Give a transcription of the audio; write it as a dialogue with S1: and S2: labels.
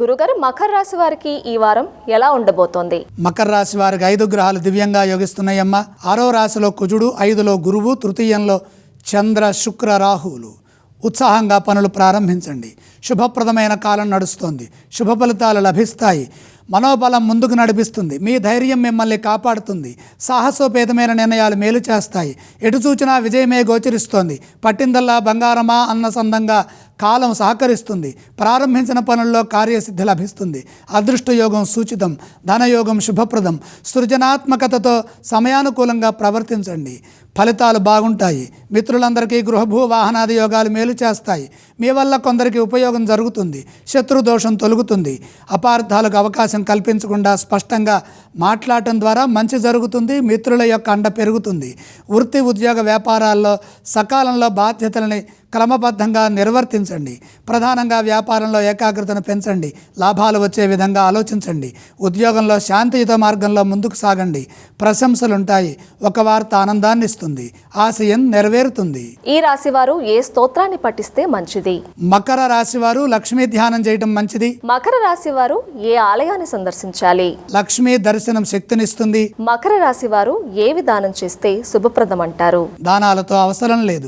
S1: గురుగారు మకర రాశి వారికి ఈ వారం ఎలా ఉండబోతోంది?
S2: మకర రాశి వారికి ఐదు గ్రహాలు దివ్యంగా యోగిస్తున్నాయమ్మ. ఆరో రాశిలో కుజుడు ఐదులో గురువు తృతీయంలో చంద్ర శుక్ర రాహువులు ఉత్సాహంగా పనులు ప్రారంభించండి. శుభప్రదమైన కాలం నడుస్తోంది. శుభ ఫలితాలు లభిస్తాయి. మనోబలం ముందుకు నడిపిస్తుంది. మీ ధైర్యం మిమ్మల్ని కాపాడుతుంది. సాహసోపేతమైన నిర్ణయాలు మేలు చేస్తాయి. ఎటు చూచినా విజయమే గోచరిస్తోంది. పట్టిందల్లా బంగారమా అన్న సందంగా కాలం సహకరిస్తుంది. ప్రారంభించిన పనుల్లో కార్యసిద్ధి లభిస్తుంది. అదృష్టయోగం సూచితం. ధనయోగం శుభప్రదం. సృజనాత్మకతతో సమయానుకూలంగా ప్రవర్తించండి. ఫలితాలు బాగుంటాయి. మిత్రులందరికీ గృహభూ వాహనాది యోగాలు మేలు చేస్తాయి. మీ వల్ల కొందరికి ఉపయోగం జరుగుతుంది. శత్రు దోషం తొలుగుతుంది. అపార్థాలకు అవకాశం కల్పించకుండా స్పష్టంగా మాట్లాడటం ద్వారా మంచి జరుగుతుంది మిత్రుల యొక్క అండ పెరుగుతుంది. వృత్తి ఉద్యోగ వ్యాపారాల్లో సకాలంలో బాధ్యతలని క్రమబద్ధంగా నిర్వర్తించండి. ప్రధానంగా వ్యాపారంలో ఏకాగ్రతను పెంచండి. లాభాలు వచ్చే విధంగా ఆలోచించండి. ఉద్యోగంలో శాంతియుత మార్గంలో ముందుకు సాగండి. ప్రశంసలుంటాయి. ఒక వార్త ఆనందాన్ని ఇస్తుంది ఆశయం నెరవేరుతుంది.
S1: ఈ రాశి వారు ఏ స్తోత్రాన్ని పఠిస్తే మంచిది?
S2: మకర రాశి వారు లక్ష్మీ ధ్యానం చేయటం మంచిది.
S1: మకర రాశి వారు ఏ ఆలయాన్ని సందర్శించాలి?
S2: లక్ష్మీ దర్శనం శక్తినిస్తుంది
S1: మకర రాశి వారు ఏ విధానం చేస్తే శుభప్రదం అంటారు?
S2: దానాలతో అవసరం లేదు.